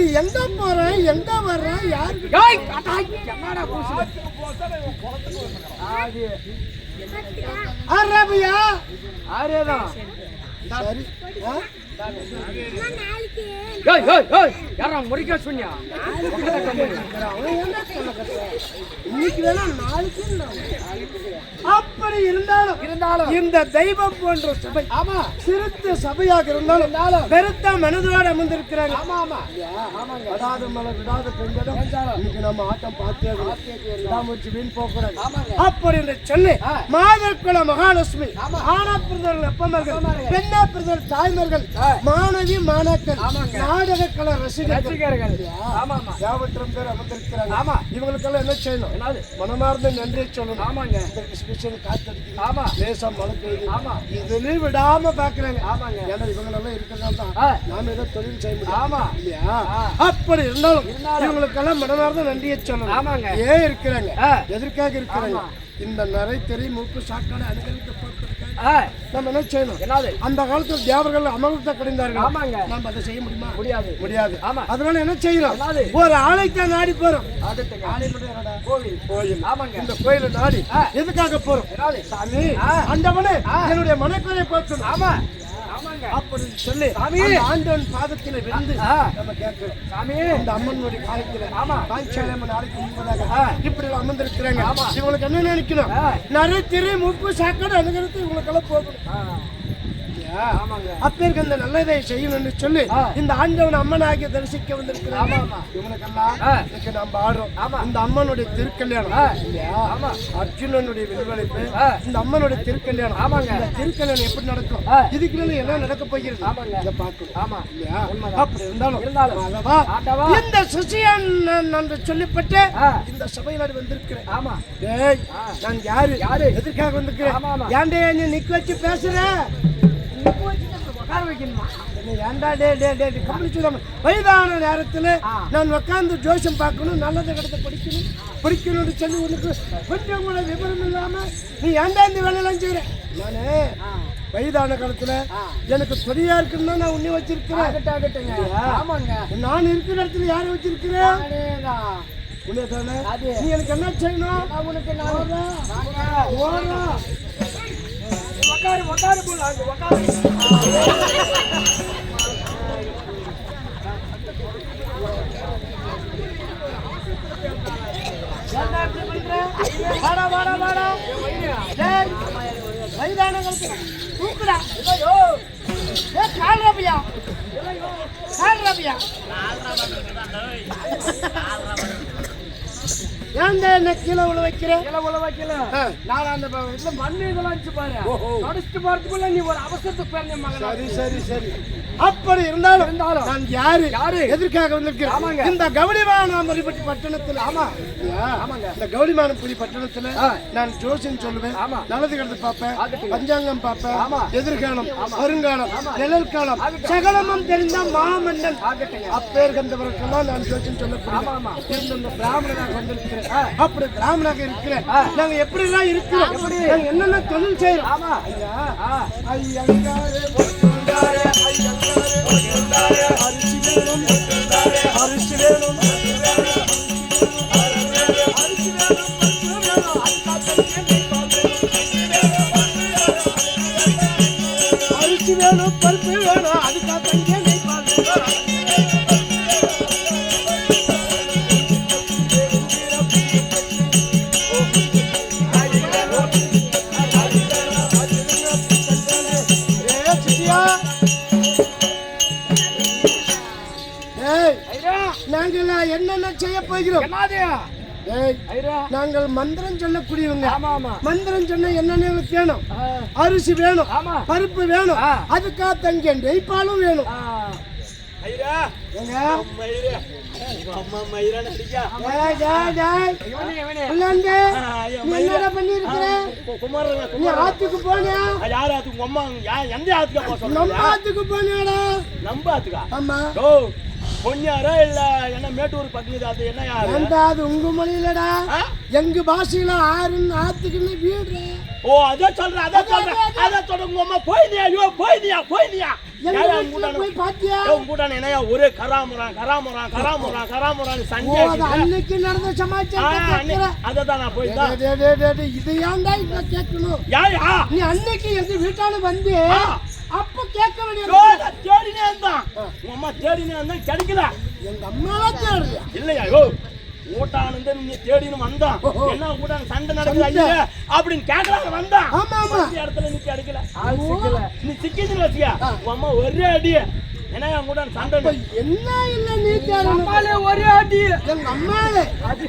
இது எங்க போறேன்? எங்க வர்றேன்? யாருக்கு என்னடா அரபியா? ஆரேதான் சரி முறிக்க சொன்னியா? இன்னைக்கு வேணா நாளைக்கு அப்படி இருந்தாலும் இருந்தாலும் இந்த தெய்வம் போன்ற சபை ஆமா. சிறுத்த சபையாக இருந்தாலும் பெருத்த மனதோடு அமர்ந்திருக்கிறாங்க. ஆமா ஆமா. ஆமாங்க. விடாத மலை விடாத பெண்களும் இன்னைக்கு நம்ம ஆட்டம் பார்த்தே விடாமச்சு வீண் போகக்கூடாது. ஆமாங்க. அப்படி இந்த சென்னை ஆ. மாதற்குல மகாலட்சுமி. ஆனா பிறந்தவர்கள் அப்பமர்கள். பெண்ணா பிறந்தவர்கள் தாய்மார்கள். மாணவி ஆமாங்க. நாடக கலை ரசிகர்கள். ரசிகர்கள். ஆமா ஆமா. யாவற்றும் பேர் அமர்ந்திருக்கிறாங்க. ஆமா. இவங்களுக்கெல்லாம் என்ன செய்யணும்? மனமார்ந்த நன்றி சொல்லணும். ஆமாங்க. ஸ்பெஷல் காத்தடிக்குது ஆமா லேசா மழை ஆமா. இதுலயும் விடாம பாக்குறாங்க ஆமாங்க ஏன்னா இவங்களெல்லாம் இருக்கிறதால தான் ஆ. நாம ஏதோ தொழில் செய்ய முடியும் ஆமா இல்லையா. அப்படி இருந்தாலும். இவங்களுக்கெல்லாம் மனமார்ந்த நன்றியை சொல்லணும் ஆமாங்க. ஏன் இருக்கிறாங்க. எதற்காக இருக்கிறாங்க. இந்த நிறை தெரி மூக்கு பார்த்திருக்காங்க ஆ, நம்ம என்ன செய்யணும்? என்னது? அந்த காலத்தில் தேவர்கள் அமர்த்த கடைந்தார்கள்? ஆமாங்க. நம்ம அதை செய்ய முடியுமா? முடியாது. முடியாது. ஆமா. அதனால என்ன என்னது? ஒரு ஆலைத்தான் நாடி போறோம்? கோவில். கோயில் ஆமாங்க. இந்த கோயில நாடி. எதுக்காக போறோம்? சாமி. ஆ. என்னுடைய மனக்குறை போக்கணும் ஆமா. ஆமாங்க அப்படி சொல்லி சாமி. ஆண்டவன் பாதத்தில விழுந்து. நம்ம கேட்கிறோம் சாமி அந்த அம்மனுடைய காலத்துல ஆமா. காய்ச்சல் நாளைக்கு முன்பதாக. இப்படி எல்லாம் அமர்ந்திருக்கிறாங்க. இவங்களுக்கு என்ன நினைக்கணும். நிறைய திரை முப்பு சாக்கடை அனுகிறது இவங்களுக்கெல்லாம் போகணும் அப்பேருக்கு அந்த நல்லதை செய்யணும்னு சொல்லி. இந்த ஆண்டவன் அம்மனாகிய தரிசிக்க ஆமா. இவனுக்கெல்லாம். இன்னைக்கு நம்ம ஆடுறோம். இந்த அம்மனுடைய திருக்கல்யாணம். இல்லையா ஆமா. அர்ஜுனனுடைய வில்வழிப்பு ஆ. இந்த அம்மனுடைய திருக்கல்யாணம் ஆமாங்க. இந்த திருக்கல்யாணம் எப்படி நடக்கும். இதுக்கு மேல என்ன நடக்க போகிறது ஆமாங்க. இதை பார்க்கணும் ஆமா இல்லையா. அப்படி இருந்தாலும் இருந்தாலும். ஆண்டவா. இந்த சுசியான் நான் சொல்லிப்பட்டு. இந்த சபையில் வந்திருக்கிறேன் ஆமா டேய். நான் யாரு யாரு? எதற்காக வந்திருக்கிறேன். ஏன்டே நீ நிக்க வச்சு பேசுற வயதான நேரத்துல. நான் உட்கார்ந்து ஜோசியம் பார்க்கணும் நல்லதை கிடத்த படிக்கணும் படிக்கணும்னு சொல்லி உனக்கு கொஞ்சம் கூட விவரம் இல்லாம நீ ஏன்டா இந்த வேலையெல்லாம் செய்யற நானு வயதான காலத்துல. எனக்கு துணையா இருக்குன்னு நான் உன்னை வச்சிருக்கிறேன் நான் இருக்கிற இடத்துல யாரை வச்சிருக்கிறேன். உன்னை தானே. நீ எனக்கு என்ன செய்யணும் உனக்கு நான் வாங்க. ஓரா உட்காரு உட்காரு போல அங்க உட்காரு ஏன்டா இப்படி பண்ற? வாடா, வாடா, வாடா. டேய், வயதான காலத்துல தூக்குடா. ஏய், கால் ரபியா. கால் ரபியா. ஏன்டா என்ன கீழே விழ வைக்கிற கீழே உள்ள வைக்கல. நான் அந்த இதுல மண்ணு இதெல்லாம் இருந்துச்சு பாரு ஓஹோ. நடிச்சுட்டு போறதுக்குள்ள நீ ஒரு அவசரத்துக்கு பிறந்த மகன் சரி சரி சரி அப்படி இருந்தாலும் இருந்தாலும். நான் யாரு யாரு? எதற்காக வந்திருக்கிறேன். இந்த கௌரிமானாமரிப்பட்டி பட்டணத்துல ஆமா. இல்லையா? ஆமாங்க. இந்த கௌரிமானபுரி பட்டணத்துல. நான் ஜோசியம் சொல்லுவேன். நல்லது கிடந்து பார்ப்பேன். பஞ்சாங்கம் பார்ப்பேன். எதிர்காலம் வருங்காலம் நிழற்காலம் ஆகட்டும். சகலமும் தெரிந்த மாமன்னன் அப்பேர் கந்தவருக்கெல்லாம் நான் ஜோசியம் சொல்லப்படுவேன். இந்த பிராமணனாக வந்திருக்கிறேன். அப்படி பிராமணனாக இருக்கிறேன். நாங்க எப்படி எல்லாம் இருக்கிறோம்? நாங்க என்னென்ன தொழில் செய்யறோம் ஆமா ஐயா ஆ. நாங்கள் மந்திரம் சொல்லக்கூடியவங்க. ஆமா ஆமா. மந்திரம் சொன்ன என்னென்ன வேணும். அரிசி வேணும். ஆமா. பருப்பு வேணும். அதுக்காக தங்க நெய்ப்பாலும் வேணும். ஆத்துக்கு போனியா? யார் ஆத்துக்கு? அம்மா எந்த ஆத்துக்கா போக நம்ம ஆத்துக்கு போனியாடா? நம்ம ஆத்துக்கா? ஆமா. ஓ பொன்னியாரா இல்ல என்ன மேட்டூர் பக்கத்து அது என்ன யாரு? அது உங்க மொழியிலடா? ஆ? எங்க பாஷையில ஆறுன்னு ஆத்துக்குன்னு வீடு ஓ அதான் சொல்றேன் அதான் சொல்றேன். அதான் சொல்றேன் உங்க அம்மா போயினியா ஐயோ போயினியா போயினியா போய் பாத்தியா? உங்கூட்டான என்னையா? ஒரே கராமுறான் கராமுறான் கராமுறான் கராமுறான் சண்டை அன்னைக்கு நடந்த சமாச்சாரத்தை கேட்கிறேன் அததான் நான் போய் இது ஏன்டா இப்ப கேட்கணும்? யாயா? நீ அன்னைக்கு எங்க வீட்டால வந்து. அப்ப கேட்க நான் தேடினே இருந்தான். உங்க அம்மா தேடினே இருந்தான் கிடைக்கல. எங்க அம்மாலாம் தேடுறியா இல்லையா யோ ஊட்டானந்த நீ தேடின்னு வந்தான். என்ன ஊட்டான சண்டை நடக்குது. ஐயா அப்படின்னு கேட்கலாம் வந்தான் ஆமா ஆமா இடத்துல நீ கிடைக்கல நீ சிக்கிதுன்னு வச்சியா உன் அம்மா ஒரே அடி என்ன என் கூட சண்டை என்ன இல்ல நீ ஒரே அடி அது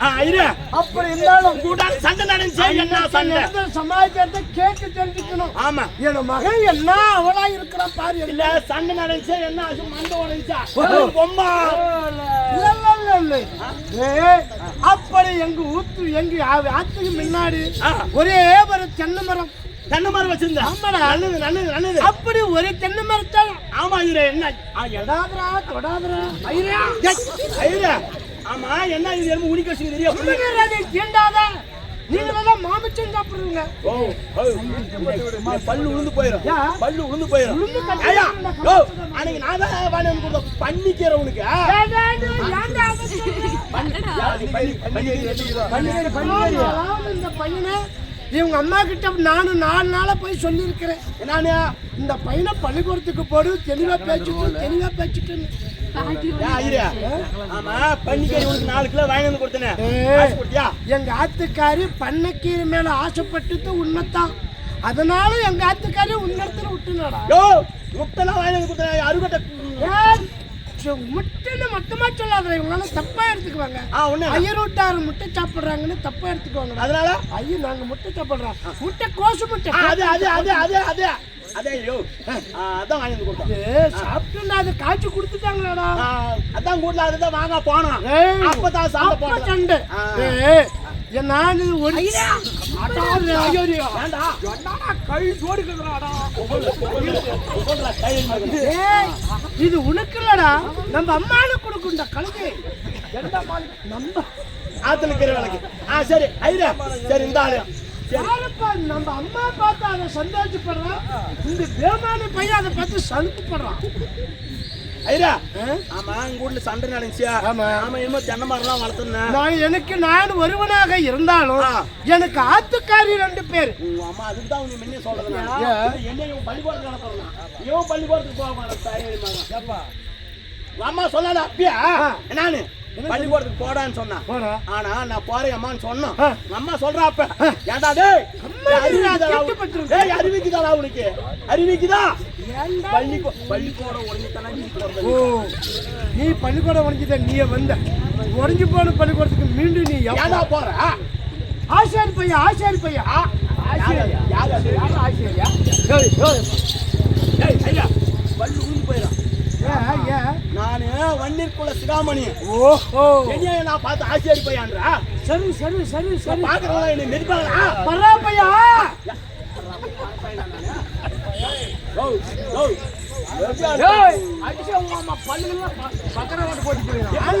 அப்படி இருந்தாலும் கூட சண்டை நடந்துச்சு சமாச்சாரத்தை கேட்டு தெரிஞ்சுக்கணும். ஆமா. என் மகன் என்ன அவளா இருக்கிறான் பாரு இல்ல சண்டை நடந்துச்சு என்ன ஆச்சு மண்டை உடைஞ்சா? பொம்மா. இல்ல, இல்ல, இல்ல, இல்ல. ஏய், அப்படி எங்க ஊத்து எங்க ஆத்துக்கு முன்னாடி. ஒரே ஒரு தென்னை மரம். தென்னை மரம் வச்சிருந்தா. ஆமாடா. நல்லது நல்லது நல்லது. அப்படி ஒரு தென்னை மரத்தை ஆமா ஐயரே என்ன? தொடாதரா தொடாதரா ஐயரே. ஐயரே. ஆமா என்ன இது எலும்பு உனிக்க வச்சுங்க தெரியும் உண்மையிலே நீ தீண்டாத நீங்களெல்லாம் மாமிச்சம் சாப்பிடுறீங்க ஓ பல்லு உளுந்து யா? பல்லு உளுந்து கட்டி ஐயா ஓ அன்னைக்கு நான் தான் வாங்கி வந்து கொடுத்த பண்ணிக்கிற உனக்கு இந்த பையனை இவங்க அம்மா கிட்ட நானும் நாலு நாளா போய் சொல்லியிருக்கிறேன் நானு இந்த பையனை பள்ளிக்கூடத்துக்கு போடு தெளிவா பேச்சுட்டு தெளிவா ஐயரே ஆமா உனக்கு நாலு கிலோ வாங்கி வந்து கொடுத்தனே. எங்க ஆத்துக்காரி பண்ணக்கீரை மேல ஆசைப்பட்டது உண்மைத்தான் அதனால எங்க ஆத்துக்காரி உன்னடத்துல விட்டுனாடா. யோ முட்டைலாம் வாங்கி வந்து கொடுத்தனே அருகட்ட முட்டைன்னு மொத்தமா சொல்லாத இவங்களால தப்பா எடுத்துக்குவாங்க. ஆ ஒண்ணு ஐயர் விட்டாரு முட்டை சாப்பிடுறாங்கன்னு தப்பா எடுத்துக்குவாங்க அதனால? ஐயோ நாங்க முட்டை சாப்பிடுறோம். முட்டை கோசு முட்டை அது அது அது அது அது. அதான் வாங்கி ஏய், சாப்பிட்டு அது காய்ச்சி கொடுத்துட்டாங்களாடா. அதான் கூடல அதுதான் வாங்க போனோம். அப்பதான் அப்ப போட்டோம் சண்டை. நான் ஒரு இது உனக்கு இல்லடா நம்ம அம்மாளுக்கு கொடுக்குண்டா கழுகு எந்த மாலி நம்ம? ஆத்துல வேலைக்கு ஆ சரி ஐயா சரி இந்த ஆளு. நம்ம அம்மா பார்த்து அதை சந்தோஷப்படுறான்? இந்த பேமானி பையன் அதை பார்த்து சலுப்புப்படுறான். ஐயா? ஆமா சண்டை நடந்துச்சு ஆமா. ஆமா என்னமோ தென்னை மரம்லாம் வளர்த்துனேன் நான் எனக்கு நான் ஒருவனாக இருந்தாலும். எனக்கு ஆத்துக்காரி ரெண்டு பேர் உங்க அம்மா அதுக்கு தான் உங்க முன்னே சொல்றது நான். ஏன்? என்ன இவன் பள்ளிக்கூடத்துக்கு அனுப்புறான் இவன் பள்ளிக்கூடத்துக்கு போக மாட்டான் அம்மா சொல்லாத அப்பயா நானு பள்ளிக்கூடத்துக்கு போடான்னு சொன்னான் போடா. ஆனா நான் போறேன் அம்மான்னு. உங்க அம்மா சொல்றா அப்ப? பட்டுரும். டேய் அறிவிக்குதாடா உனக்கு அறிவிக்குதா நீ. ஓ நீ பள்ளிக்கூடம் உடஞ்சுத நீயே வந்த. உடஞ்சு போன பள்ளிக்கூடத்துக்கு மீண்டும் நீ ஏன்டா போற? ஆசாரி பையன் ஆசாரி பையன். ஆசிரியா ஐயா பள்ளி ஊந்து போயிடும்? நானு வன்னிற்குள்ள சிகாமணி. ஓஹோ. என்னைய நான் பார்த்து ஆசிரியர் பையன்றா சரி சரி சரி சரி. பாக்குறவங்க என்ன மெதிப்பாங்களா பரா பையா ஓ ஓ ஏய் அடிச்சு உங்க அம்மா பல்லுலாம் பக்கர ஓட்டு போட்டு போயிடும் ஏன்டா எப்பதான் சொன்ன பையன்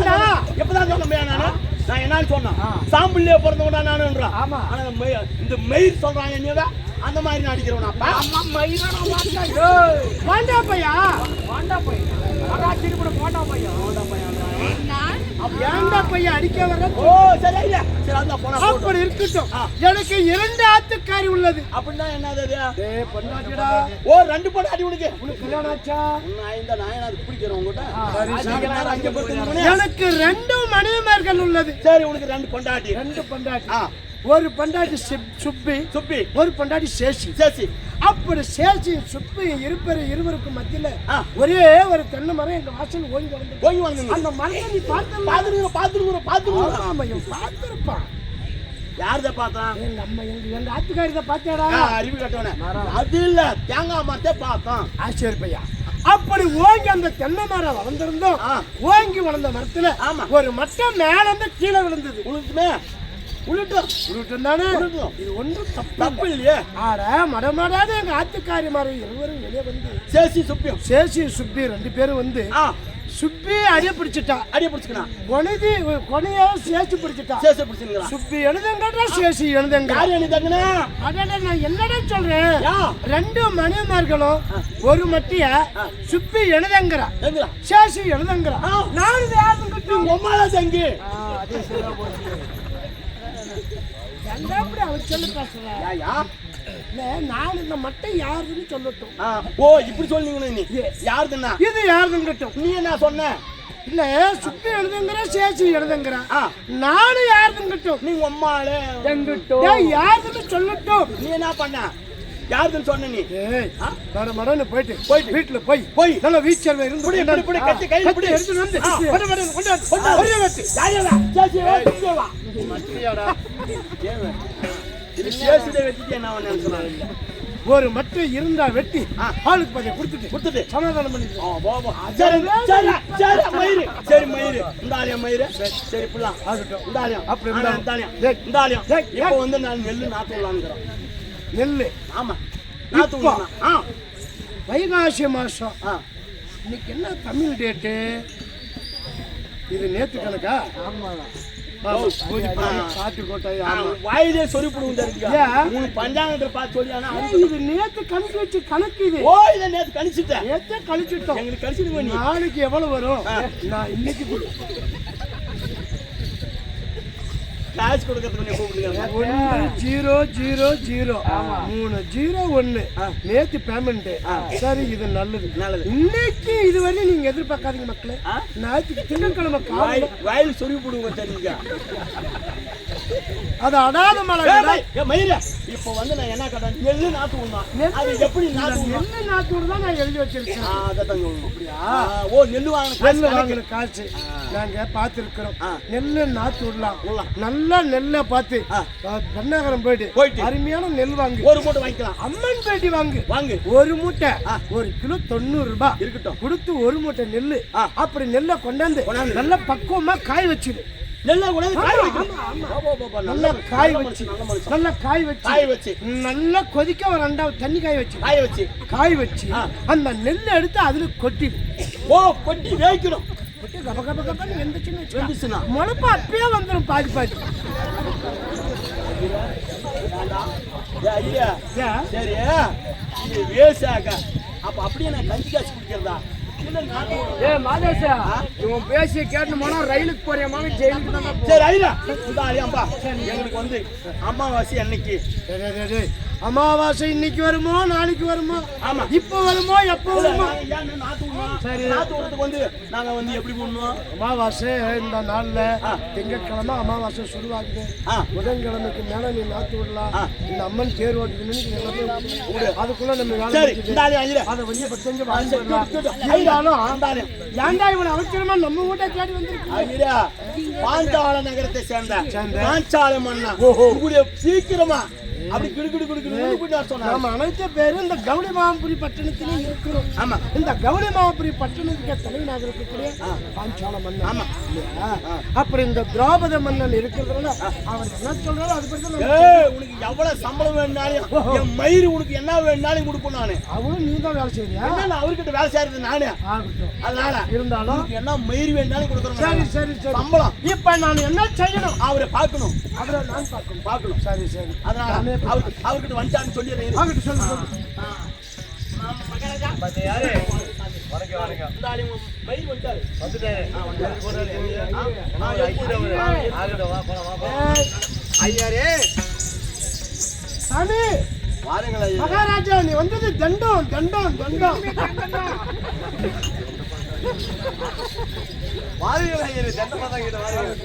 நானு நான் என்னன்னு சொன்னேன் சாம்பிள்ளையே பிறந்தவன்டா நானுன்றா ஆமா. ஆனா இந்த இந்த மெயில் சொல்றாங்க என்னவா அந்த மாதிரி நான் அடிக்கிறவனாப்பா அம்மா மயிலான வாண்டா ஏய் வாண்டா பையா வாண்டா போய் அடா திருப்பி போட்டா பையன் ஏன்டா பையா அடிக்க வர ஓ சரி அதான் போனா. அப்படி இருக்கட்டும். எனக்கு இரண்டு ஆத்துக்காரி உள்ளது. அப்படின்னா என்னது அது? பொண்டாட்டிடா. ஓ ரெண்டு பொண்ணு அடி உனக்கு. உனக்கு கல்யாணம் ஆச்சா? நான் இந்த நான் அது பிடிக்கிறேன் உங்ககிட்ட. எனக்கு ரெண்டு மனைவிமார்கள் உள்ளது. சரி உனக்கு ரெண்டு பொண்டாட்டி. ரெண்டு பொண்டாட்டி. ஒரு பொண்டாட்டி சிப்- சுப்பி சுப்பி. ஒரு பொண்டாட்டி சேஷி. சேசி அப்படி சேசி சுப்பு இருப்பரு இருவருக்கும் மத்தியில. ஒரே ஒரு தென்னை மரம் எங்க வாசல் ஓங்கி வந்து போய் வந்து அந்த மரத்தை நீ பார்த்து பாத்துருங்க பாத்துருங்க பாத்துருங்க ஆமா பார்த்திருப்பான் யார்த பார்த்தான் எங்க அம்மா எங்க எங்க ஆத்துக்காரி பாத்தியாடா ஆ, அறிவு கட்டவனே. அது இல்ல தேங்காய் மரத்தை பார்த்தோம். ஆச்சரிய பையா அப்படி ஓங்கி அந்த தென்னை மரம் வளர்ந்திருந்தோம். ஓங்கி வளர்ந்த மரத்துல ஆமா. ஒரு மட்டம் மேல இருந்து கீழே விழுந்தது. உளுட்டுமே உருட்டும் தானே? உருட்டும். இது ஒன்றும் தப்பு இல்லையே ஆட மடமடாத எங்க ஆத்துக்காரி இருவரும் வெளியே வந்து சேசி சுப்பியம் சேசி சுப்பி ரெண்டு பேரும் வந்து சுப்பி அடிய பிடிச்சிட்டா. அடிய பிடிச்சுக்கணும். கொனைதி கொனைய சேச்சு பிடிச்சிட்டா. சேசி பிடிச்சுங்களா சுப்பி எழுதுங்கடா சேசி எழுதுங்க யார் அடடா நான் என்னடா சொல்றேன்? ரெண்டு மணிமார்களும் ஒரு மட்டிய சுப்பி எழுதுங்கிறா சேசி எழுதுங்கிறா. நான் யாருன்னு உங்க தங்கி என்ன அப்படி அவன் சொல்லி பேசுற யாயா இல்ல நான் இந்த மட்டை யாருன்னு சொல்லட்டும். ஆ, ஓ இப்படி சொன்னீங்கன்னு நீ. யாருதுன்னா? இது யாருன்னு கட்டும் நீ என்ன சொன்ன? இல்ல சுப்பி எழுதுங்கிற சேசி எழுதுங்கிற. ஆ. நானும் யாருன்னு கட்டும் நீ அம்மாளே டேய், யாருன்னு சொல்லட்டும். நீ என்ன பண்ண? யாருதுன்னு சொன்ன நீ மட மடன்னு போயிட்டு போயிட்டு. வீட்டுல போய் போய். நல்ல வீச்சல் இருந்து புடி, புடி, புடி, கத்தி கையில கத்தி புடி. எடுத்துட்டு வந்து ஆ. மட மடன்னு கொண்டு வந்து, கொண்டா. ஒரே வெட்டு. யாரையாடா? சேசி, வா. மச்சியாடா. இது என்ன? ஒரு மட்டும் இருந்தா வெட்டி. ஆளுக்கு பாதிய கொடுத்துட்டு கொடுத்துட்டு. சமாதானம் பண்ணிட்டு. சரி, சரி, சரி, மயிரு. சரி, மயிரு. இந்த ஆலயம் மயிரு. சரி, புள்ளா. ஆகட்டும். இந்த ஆலயம். அப்படி ஆ, இருந்தா- இந்த ஆலயம். ஏய். இந்த ஆலயம். ஏய், இப்போ வந்து நான் நெல்லு நாத்து விடலாம்ங்கிறேன். நெல்லு. ஆமா. நாத்து இப்போ? விடலாம். ஆ, வைகாசி மாசம். ஆ. இன்னைக்கு என்ன தமிழ் டேட்டு? இது நேத்து கணக்கா? வாயிலே. ஏன்? உனக்கு பஞ்சாங்கத்தை பார்த்து ஏய், இது நேத்து கணக்கு வச்சு கணக்கு இது? ஓ இதை நேத்து கணிச்சிட்டேன். நேத்தே கழிச்சிட்டோம் எங்களுக்கு கழிச்சிடுங்க நீ. நாளைக்கு எவ்வளவு வரும். நான் இன்னைக்கு காசு கொடுக்கறதுக்கு கூப்பிடுங்க ஒன்று ஜீரோ ஜீரோ ஜீரோ. மூணு ஜீரோ ஒன்று நேத்து பேமெண்ட் சரி இது நல்லது. நல்லது. இன்னைக்கு இதுவரை நீங்க எதிர்பார்க்காதீங்க மக்களே? நாளைக்கு திங்கட்கிழமை வாயில் வாயில் சொருப்பிடுங்க தெரிஞ்சுக்க அது அடாத மழை ஏய், மை- ஏய், மயிரே, இப்போ வந்து நான் என்ன கேட்டேன் நெல்லு நாத்து விடணும் அது எப்படி நெல்லு நாத்தோடு தான் நான் எழுதி வச்சிருக்கேன் ஆ, அதைத்தான் சொல்லணும். ஆ, ஓ வாங்கின காசு நெல்லு கணக்கு. வாங்கின காசு நாங்க பார்த்துருக்கிறோம். நெல்லு நாத்து விடலாம். நல்லா நெல்லை பார்த்து. பெண்ணாகரம் போயிட்டு போயிட்டு. அருமையான நெல் வாங்கு ஒரு மூட்டை வாங்கிக்கலாம் அம்மன் பேட்டி வாங்கு வாங்கு ஒரு மூட்டை. ஒரு கிலோ தொண்ணூறு ரூபாய் இருக்கட்டும் கொடுத்து ஒரு மூட்டை நெல்லு ஆ. அப்படி நெல்லை கொண்டாந்து கொண்டாந்து. நல்லா பக்குவமா காய வச்சிடு நெல்லை கூட காய வைக்கணும். நல்ல காய வச்சு நல்ல காய வச்சு காய வச்சு. நல்லா கொதிக்க ஒரு ரெண்டாவது தண்ணி காய வச்சு. காய வச்சு. காய வச்சு. அந்த நெல்லை எடுத்து அதுல கொட்டி. ஓ கொட்டி வேய்க்கணும் கொட்டி கப கப கபன்னு வச்சுக்கோ. வெந்துச்சுன்னா முளைப்பு அப்பயே வந்துடும் பாதி பாதி? சரி அப்ப அப்படியே நான் கஞ்சி காசு குடிக்கிறதா? ஏய் மாதேஷா இவன் பேசி கேட்டு போனா ரயிலுக்கு போறியமான ஜெயிலுக்கு தான் போ. சரி ஐயா இந்த ஆலியாம்பா எங்களுக்கு வந்து அமாவாசை அன்னைக்கு. அமாவாசை இன்னைக்கு வருமோ நாளைக்கு வருமோ? ஆமா. இப்போ வருமோ எப்போ வருமோ? நாங்க ஏன் நாத்து விடணும்? நாத்து விடுறதுக்கு வந்து நாங்க வந்து எப்படி பண்ணுவோம் அமாவாசை இந்த நாள்ல. திங்கட்கிழமை அமாவாசை ஆ. புதன்கிழமைக்கு மேல நீ நாத்து விடலாம். இந்த அம்மன் தேர் ஓட்டுக்கு அதுக்குள்ள நம்ம சரி அதை சரி, ஏன்டா இவ்வளவு அவசரமா நம்ம வீட்டை தேடி வந்திருக்கு பாஞ்சால நகரத்தை சேர்ந்த சேர்ந்த. பாஞ்சால மன்னா. ஓஹோ. உங்களுடைய சீக்கிரமா அப்படி கிடு கிடு கிடு கிடு கிடு சொன்னாங்க நம்ம அனைத்து பேரும் இந்த கவுளி மாமபுரி பட்டணத்திலே இருக்கிறோம். ஆமா. இந்த கவுளி மாமபுரி பட்டணத்துக்கு தலைவனாக இருக்கக்கூடிய பாஞ்சால மன்னன். ஆமா. அப்புறம் இந்த திரௌபத மன்னன் இருக்கிறதுனால அவர் என்ன சொல்றாரோ அது ஏய் உனக்கு எவ்வளவு சம்பளம் வேணும்னாலும் என் மயிறு உனக்கு என்ன வேணும்னாலும் கொடுப்போம் நானு. அவளும் நீ தான் வேலை நான் அவர்கிட்ட வேலை செய்யறது நானு? அதனால இருந்தாலும் என்ன மயிறு வேணும்னாலும் சரி கொடுக்குறோம் சரி சரி. சம்பளம். இப்ப நான் என்ன செய்யணும்? அவரை பார்க்கணும். அவரை நான் பார்க்கணும். பார்க்கணும். சரி சரி. அதனால அவருக்கு அவர்கிட்ட வந்துட்டான்னு சொல்லிடுறேன் ஆகட்டும் சொல்லு அவரு. ஏய், சாமி வாருங்கள் ஐயா. மகாராஜா நீ வந்தது தண்டம் தண்டம் தண்டம் வாருங்கள் ஐயா, தண்டமா தான் கிட்ட வாருங்கள்.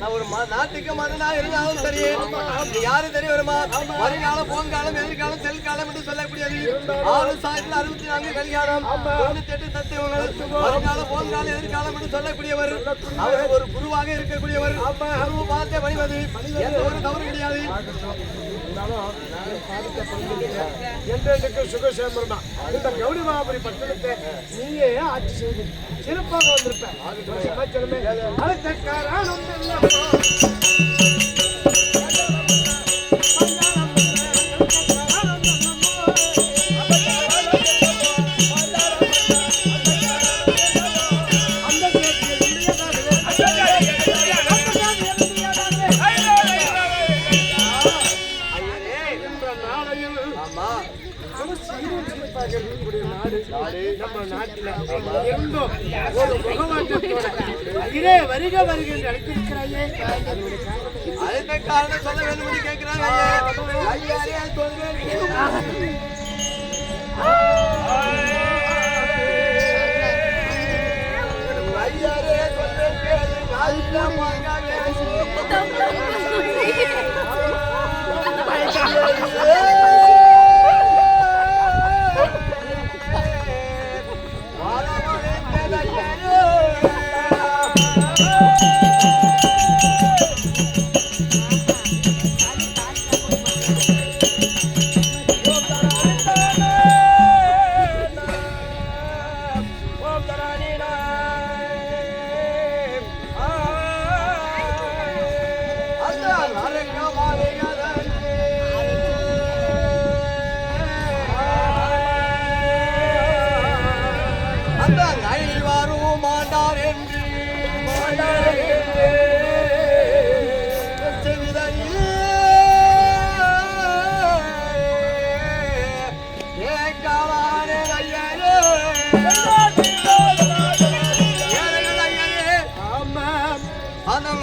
நான் ஒரு நாட்டுக்கு மன்னனா இருந்தாலும் சரி இது யாரு தெரிய வருமா வருங்காலம் போங்காலம் எதிர்காலம் செல்காலம் என்று சொல்லக்கூடியது. ஆறு சாயத்தில் அறுபத்தி நான்கு கலிகாலம். தொண்ணூத்தி எட்டு தத்துவங்கள் வருங்காலம் போங்காலம் எதிர்காலம் என்று சொல்லக்கூடியவர். அவர் ஒரு குருவாக இருக்கக்கூடியவர். குருவு பார்த்த பணிவது எந்த ஒரு தவறு கிடையாது. என்றென்றைக்கு தான் இந்த கௌரி மகாபுரி பட்டணத்தை நீயே ஆட்சி செய்து சிறப்பாக வந்திருப்பேன் அடுத்த காரணம் என்னமோ? அந்த இருந்தோம் ஒரு முகமாற்றத்தோட இதே வருக வருக என்று அழைத்திருக்கிறாயே. அதனுடைய காரணம் சொல்ல வேண்டும் கேட்கிறாங்க. ஐயாரே,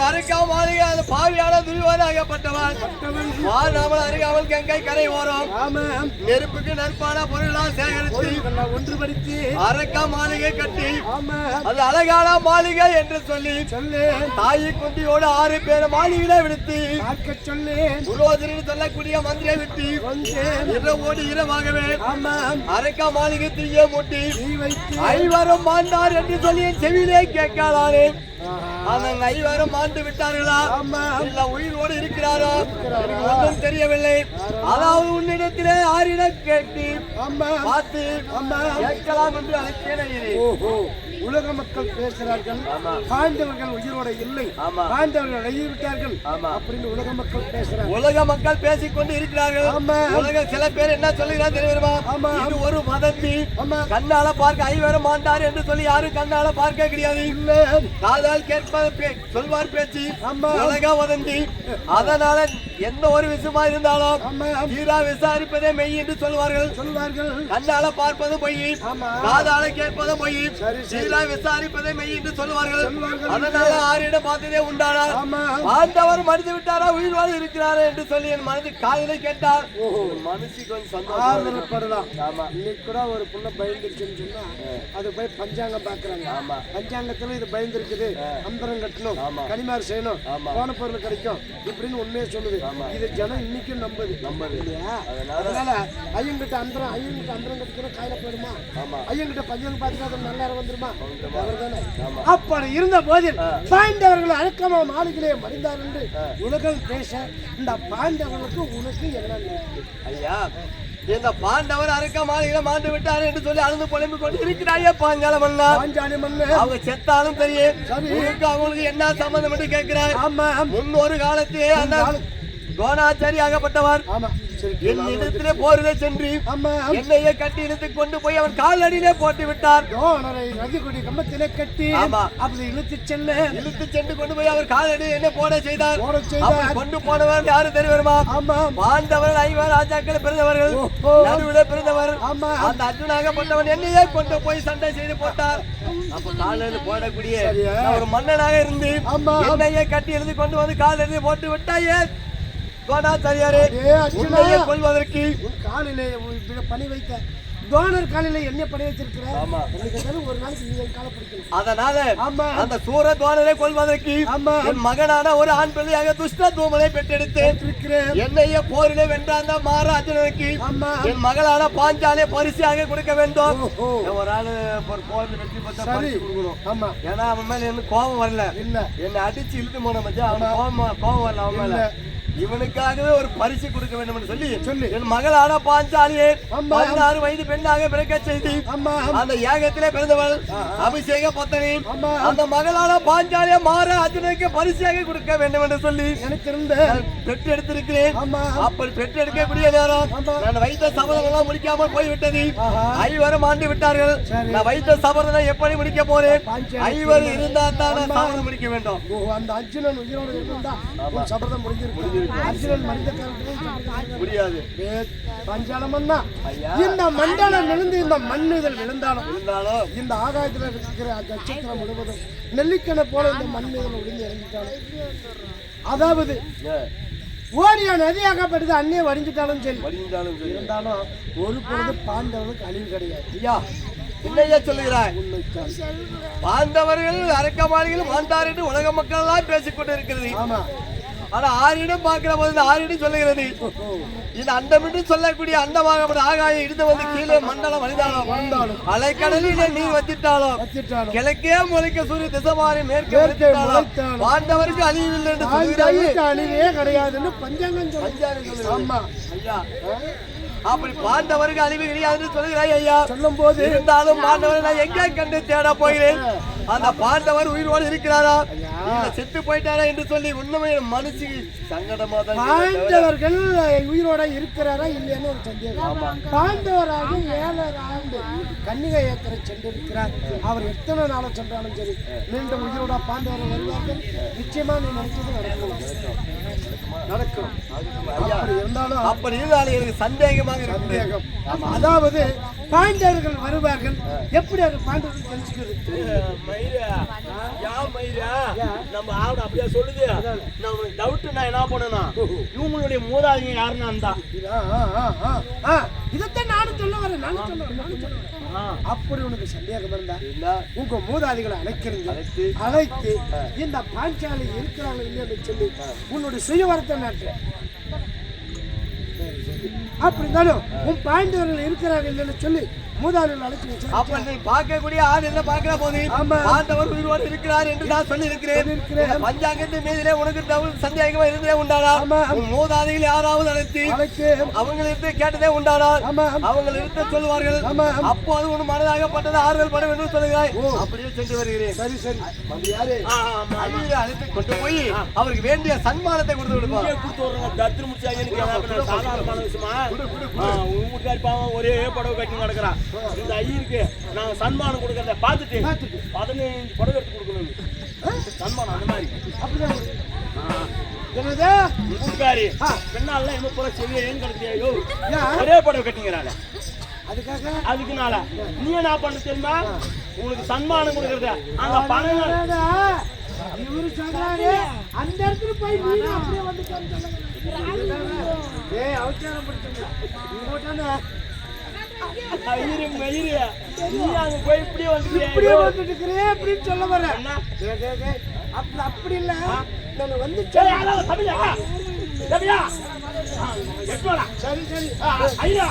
அருக்கா மாளிகை அந்த பாவியான துரிவானாகப்பட்டவன் வாழாமல் அருகாமல் கங்கை கரை ஓரம். நெருப்புக்கு நெருப்பான பொருளால் சேகரித்து ஒன்றுபடுத்தி அரக்கா மாளிகை கட்டி அது அழகான மாளிகை என்று சொல்லி சொல்லு. தாயி குட்டியோடு ஆறு பேர் மாளிகையில விடுத்து சொல்லு. புரோதரின்னு சொல்லக்கூடிய மந்திரை விட்டு இரவோடு இரவாகவே அரக்கா மாளிகை தீய மூட்டி ஐவரும் மாண்டார் என்று சொல்லி செவிலே கேட்காதானே அந்த ஐவரும் மாண்டு விட்டார்களா? இல்ல உயிரோடு இருக்கிறாரோ? ஒன்றும் தெரியவில்லை. அதாவது உன்னிடத்திலே ஆரிடம் கேட்டு பார்த்து கேட்கலாம் என்று ஓஹோ. உலக மக்கள் பேசுகிறார்கள். பாண்டவர்கள் உயிரோட இல்லை. பாண்டவர்கள் எழுதிவிட்டார்கள். அப்படின்னு உலக மக்கள் பேசுறாங்க உலக மக்கள் பேசிக் கொண்டு இருக்கிறார்கள். உலக சில பேர் என்ன சொல்லுகிறார் தெரியுமா? ஆமா. இது ஒரு வதந்தி. கண்ணால பார்க்க ஐவரும் மாண்டார் என்று சொல்லி யாரும் கண்ணால பார்க்க கிடையாது. இல்ல. காதால் கேட்பது பே- சொல்வார் பேச்சு. உலக வதந்தி. அதனால எந்த ஒரு விஷயமா இருந்தாலும் தீரா விசாரிப்பதே மெய் என்று சொல்வார்கள். சொல்வார்கள். கண்ணால பார்ப்பது பொய். காதால கேட்பது பொய். சரி, சீலா விசாரிப்பதே மெய் என்று சொல்வார்கள். அதனால ஆரிடம் பார்த்ததே உண்டானார் ஆமா. ஆண்டவர் மடிந்து விட்டாரா? உயிர் வாழ இருக்கிறாரா என்று சொல்லி என் மனது காதலை கேட்டார். மனசு கொஞ்சம் சந்தோஷம். ஆதரப்படலாம் ஆமா. இன்னைக்கு கூட ஒரு புள்ள பயந்துருச்சுன்னு சொன்னா அது போய் பஞ்சாங்கம் பாக்குறாங்க ஆமா. பஞ்சாங்கத்துல இது பயந்துருக்குது. அந்தரம் கட்டணும். ஆமா. கனிமாறு செய்யணும். போன பொருள் கிடைக்கும் இப்படின்னு உண்மையை சொல்லுது. இது ஜனம் இன்னைக்கும் நம்புது. நம்புது. இல்லையா? அதனால- ஐயங்கிட்ட அந்தரம் ஐயங்கிட்ட அந்தரம் கட்டிக்கணும் காயில போயிடுமா பஞ்சாங்கம் பார்த்துட்டு அது நல்ல வந்துருமா. அப்படி இருந்த போதில் பாண்டவர்கள் அடக்கமா மாளிகளே மறைந்தார் என்று உலகம் பேச இந்த பாண்டவர்களுக்கு உனக்கு என்ன? ஐயா இந்த பாண்டவர் அரக்க மாளிகையில மாண்டு விட்டார் என்று சொல்லி அழுது புலம்பிக் கொண்டு இருக்கிறாயே பாஞ்சால மன்னா. பாஞ்சாலி மண்ணு அவங்க செத்தாலும் தெரியும் அவங்களுக்கு என்ன சம்பந்தம் என்று கேட்கிறார் முன்னொரு காலத்திலே அந்த கோணாச்சாரி ஆகப்பட்டவர் என் இடத்திலே போரிலே சென்று என்னையே கட்டி இழுத்து கொண்டு போய் அவர் காலடியிலே போட்டு விட்டார் யோனரை ரதிகுடி கம்பத்திலே கட்டி. அப்படி இழுத்து செல்ல. இழுத்து சென்று கொண்டு போய் அவர் காலடி என்ன போட செய்தார். அவர் கொண்டு போனவர் யாரு தெரியுமா? பாண்டவர்கள் ஐவர் ராஜாக்கள் பிறந்தவர்கள். நடுவிலே பிறந்தவர். அந்த அர்ஜுனாகப்பட்டவன் என்னையே கொண்டு போய் சண்டை செய்து போட்டார். அப்ப காலில் போடக்கூடிய ஒரு மன்னனாக இருந்து. என்னையே கட்டி எழுதி கொண்டு வந்து காலில் போட்டு விட்டாயே அர்ஜுனா. உன்னையே கொள்வதற்கு உன் காலிலே பணி வைத்த தோணர் காலிலே என்ன பணி வச்சிருக்கிற ஆமா. ஒரு நாளைக்கு நீ என் காலை பிடிக்கணும். அதனால ஆமா. அந்த சூர தோழரை கொள்வதற்கு ஆமா. என் மகனான ஒரு ஆண் பிள்ளையாக துஷ்ட தூமலை பெற்றெடுத்து இருக்கிறேன் என்னைய போரிலே வென்ற அந்த மாராஜனுக்கு ஆமா. என் மகளான பாஞ்சாலே பரிசாக கொடுக்க வேண்டும். ஒரு ஆளு ஒரு போர்ல வெற்றி பெற்றா பரிசு கொடுக்கணும். ஆமா. ஏன்னா அவன் மேல எனக்கு கோபம் வரல. இல்ல. என்னை அடிச்சு இழுத்து போன மச்சா அவன் கோபம் கோபம் வரல அவன் மேல. இவனுக்காகவே ஒரு பரிசு கொடுக்க வேண்டும் என்று சொல்லி சொல்லு. என் மகளான பாஞ்சாலியே. பதினாறு வயது பெண்ணாக பிறக்க செய்து அந்த யாகத்திலே பிறந்தவள் அபிஷேக பத்தனி. அந்த மகளான பாஞ்சாலிய மாற அர்ஜுனுக்கு பரிசாக கொடுக்க வேண்டும் என்று சொல்லி எனக்கு இருந்த பெற்று எடுத்திருக்கிறேன் அப்படி பெற்று எடுக்கக்கூடிய நேரம். நான் வைத்த சபதம் எல்லாம் முடிக்காமல் போய்விட்டது. ஐவரும் ஆண்டு விட்டார்கள். நான் வைத்த சபதம் எப்படி முடிக்க போறேன் ஐவர் இருந்தா தான் நான். சபதம் முடிக்க வேண்டும் அந்த அர்ஜுனன் உயிரோடு இருந்தா சபதம் முடிஞ்சிருக்கு முடியாது. பஞ்சாலமன்னா ஐயா. இந்த மண்டலம் விழுந்து இந்த மண் இதில் விழுந்தாலும் இருந்தாலும் இந்த ஆகாயத்தில் இருக்கிற நட்சத்திரம் முழுவதும் நெல்லிக்கணை போல இந்த மண் இதில் விழுந்து இறங்கிட்டாலும் அதாவது ஓடிய நதியாகப்படுது அன்னைய வடிஞ்சிட்டாலும் சரி. வடிந்தாலும் சரி. இருந்தாலும் ஒரு பொழுது பாண்டவனுக்கு அழிவு கிடையாது. ஐயா என்னையா சொல்லுகிறாய்? பாண்டவர்கள் அரக்கமாளிகள் வாழ்ந்தார் என்று உலக மக்கள் எல்லாம் பேசிக் கொண்டிருக்கிறது ஆமா. ஆனா ஆறிடம் பார்க்கிற போது ஆறிடம் சொல்லுகிறது இது என்று சொல்லக்கூடிய அண்டமாக ஆகாயம் இருந்து வந்து கீழே மண்டலம் வந்தாலும் அலைக்கடலில் நீர் வத்திட்டாலும் கிழக்கே முளைக்க சூரிய திசைமாறி மேற்கே பாண்டவருக்கு அழிவில்லை என்று அழிவே கிடையாதுன்னு பஞ்சாங்கம் சொல்லுகிறது. ஆமா. ஐயா அப்படி பாண்டவருக்கு அழிவு கிடையாது என்று சொல்கிறாய் ஐயா. சொல்லும் போது இருந்தாலும் பாண்டவரை நான் எங்கே கண்டு தேட போகிறேன்? அந்த பாண்டவர் உயிரோடு இருக்கிறாரா? செத்து போயிட்டாரா என்று சொல்லி உண்மை மனசு சங்கடமா தான் பாண்டவர்கள் உயிரோட இருக்கிறாரா இல்லையான்னு ஒரு சந்தேகம். பாண்டவராக ஏழரை ஆண்டு கன்னிகை ஏக்கரை சென்றிருக்கிறார். அவர் எத்தனை நாள சென்றாலும் சரி மீண்டும் உயிரோட பாண்டவர் வருவார்கள். நிச்சயமா நீ நினைச்சது நடக்கும் நடக்கும். இருந்தாலும் அப்படி இருந்தாலும் எனக்கு சந்தேகமாக சந்தேகம். அதாவது பாண்டவர்கள் வருவார்கள். எப்படி அது பாண்டவர்கள் தெரிஞ்சுக்கிறது? மயிரா நம்ம ஆவிட அப்படியே சொல்லுது? நம்ம டவுட் நான் என்ன பண்ணனா இவங்களுடைய மூதாதைங்க யாருன்னு அந்த இதைத்தான் நானும் சொல்ல வரேன். நானும் சொல்ல வரேன். அப்படி உனக்கு சந்தேகம் இருந்தா என்ன? உங்க மூதாதிகளை அழைக்கிறீங்க அழைத்து, இந்த பாஞ்சாலி இருக்கிறாங்க சொல்லி உன்னுடைய சுயவரத்தை நாட்டு. அப்படி இருந்தாலும் உன் பாண்டவர்கள் இருக்கிறாங்க இல்லைன்னு சொல்லி அழைச்சு விசாரிச்சா, அப்ப நீ பார்க்கக்கூடிய ஆள் என்ன பார்க்கிற போது ஆமா. பாண்டவர் உயிரோடு இருக்கிறார் என்று நான் சொல்லி இருக்கிறேன். பஞ்சாங்கத்தின் மீதிலே உனக்கு டவுட் சந்தேகமா இருந்ததே உண்டானா? மூதாதையில் யாராவது அழைத்து அழைத்து அவங்களிருந்து கேட்டதே உண்டானால் ஆமா. அவங்க இருக்க சொல்வார்கள் ஆமா. அப்போது உன் மனதாகப்பட்டது ஆறுதல் பட வேண்டும் சொல்லுகிறாய். அப்படியே சென்று வருகிறேன். சரி சரி. யாரு? அழைத்து கொண்டு போய் அவருக்கு வேண்டிய சன்மானத்தை கொடுத்து விடுப்பா. கொடுத்து விடுறோம் தத்திர முடிச்சா எனக்கு சாதாரணமான விஷயமா? உங்க வீட்டுக்காரி பாவம் ஒரே புடவை கட்டி நடக்கிறான். இந்த ஐயருக்கு நாங்க சன்மானம் கொடுக்கறத பார்த்துட்டு. பதினஞ்சு புடவை எடுத்து கொடுக்கணும் சன்மானம் அந்த மாதிரி. அப்படிதான். என்னது? ஆ. பெண்ணால என்ன போல செவிய ஏன் கிடைச்சியோ? ஒரே புடவை கட்டிங்கிறாள் அதுக்காக? அதுக்குனால நீ என்ன பண்ண தெரியுமா? உங்களுக்கு சன்மானம் கொடுக்கறத அந்த பணம் அடடா, இவரு சொல்றாரு அந்த இடத்துல போய் நீங்க அப்படியே வந்துட்டான்னு சொல்லுங்க. ஏய் இங்கோட்டானே ஐயரு மயிரு நீ அங்க போய் இப்படியே இப்படியே வந்துட்டியா வந்துட்டு இருக்கிறே அப்படின்னு சொல்ல டேய், அப்படி அப்படி இல்ல. நான் வந்து தமிழா தமிழா சரி சரி. ஐயா.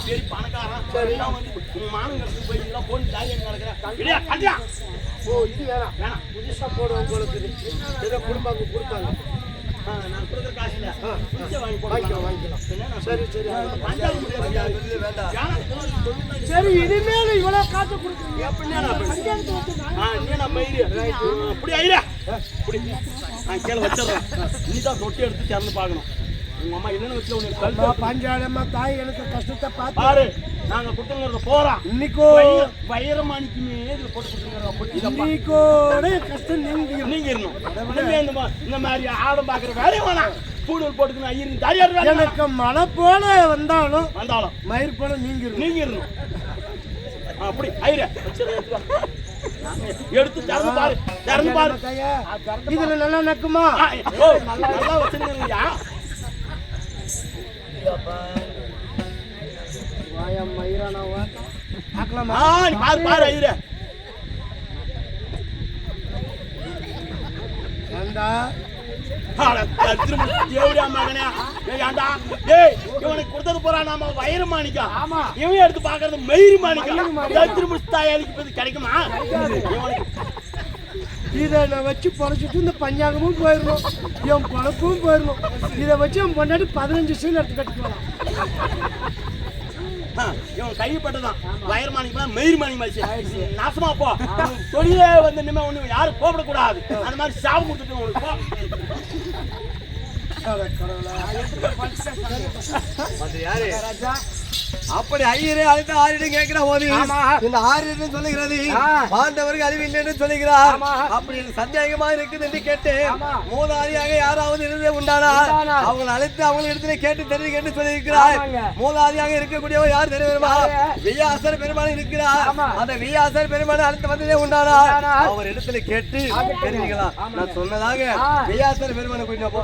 வந்துட்டு பணக்காரன். சரி. மானங்கிறது போய் எல்லாம் போன் ஜாலியாக நடக்கிறேன் ஓ இது வேணாம். வேணாம். புதுசா போடுவோம் உங்களுக்கு. ஏதோ கொடுப்பாங்க கொடுப்பாங்க ஆ, நான் கொடுக்குற வாங்கிக்கலாம் வாங்கிக்கலாம் சரி சரி. வேண்டாம் சரி இனிமேல் இவ்வளவு காசு கொடுக்குறீங்க அப்படின்னா அப்படி ஐயா இப்படி நான் கீழே வச்சிடுறேன். நீ தான் தொட்டி எடுத்து திறந்து பார்க்கணும் உங்க அம்மா என்னன்னு வச்சு உனக்கு பாஞ்சாலம்மா தாய் எனக்கு கஷ்டத்தை பார்த்து பாரு நாங்க கொடுத்துங்கிறத போறோம் இன்னைக்கோ வைரமாணிக்குமே இதுல போட்டு பா- இன்னைக்கோட கஷ்டம் நீங்க நீங்க இனிமே இந்த மாதிரி ஆடம் பாக்குற வேலையும் வேணாம். பூடூர் போட்டுக்கணும் வேலை வேணாம். எனக்கு மழை போல வந்தாலும் வந்தாலும். மயிர் போல நீங்க. நீங்க அப்படி ஐயரே. எடுத்து திறந்து பாரு. திறந்து பாரு. இதுல நல்லா நக்குமா? நல்லா வச்சிருந்தீங்கய்யா மகனே. ஏய், ஏன்டா டேய் இவனுக்கு கொடுத்தது போறா நாம வயிறு மாணிக்கம். ஆமா. இவன் எடுத்து பாக்குறது மயிறு இப்ப இது கிடைக்குமா? இதை நான் வச்சு பொழைச்சிட்டு இந்த பஞ்சாங்கமும் போயிடணும். என் பொழப்பும் போயிடணும். இதை வச்சு என் பொண்டாட்டி பதினஞ்சு சீல் எடுத்து கட்டிக்கலாம் இவன் கைப்பட்டதான் வயிறு மாணிக்கம் மயிறு மாணிக்கம் நாசமா போ. தொழிலே வந்து இனிமே ஒண்ணு யாரும் கூப்பிடக்கூடாது அந்த மாதிரி சாவு கொடுத்துட்டு உனக்கு போ. யாரு? அப்படி ஐயரே அழைத்து ஆரிடம் கேட்கிற போது இந்த ஆரிடம் சொல்லுகிறது பாண்டவருக்கு அறிவு இல்லை என்று சொல்லுகிறார் அப்படி சந்தேகமா இருக்குது என்று கேட்டு மூதாதியாக யாராவது இருந்து உண்டானா? அவங்களை அழைத்து அவங்க இடத்துல கேட்டு தெரிஞ்சு கேட்டு சொல்லியிருக்கிறார். மூதாதியாக இருக்கக்கூடியவர் யார் தெரியுமா? வியாசர் பெருமாள் இருக்கிறார். அந்த வியாசர் பெருமாள் அழைத்து வந்ததே உண்டானா? அவர் இடத்துல கேட்டு தெரிஞ்சுக்கலாம் நான் சொன்னதாக வியாசர் பெருமானை கொஞ்சம் போ.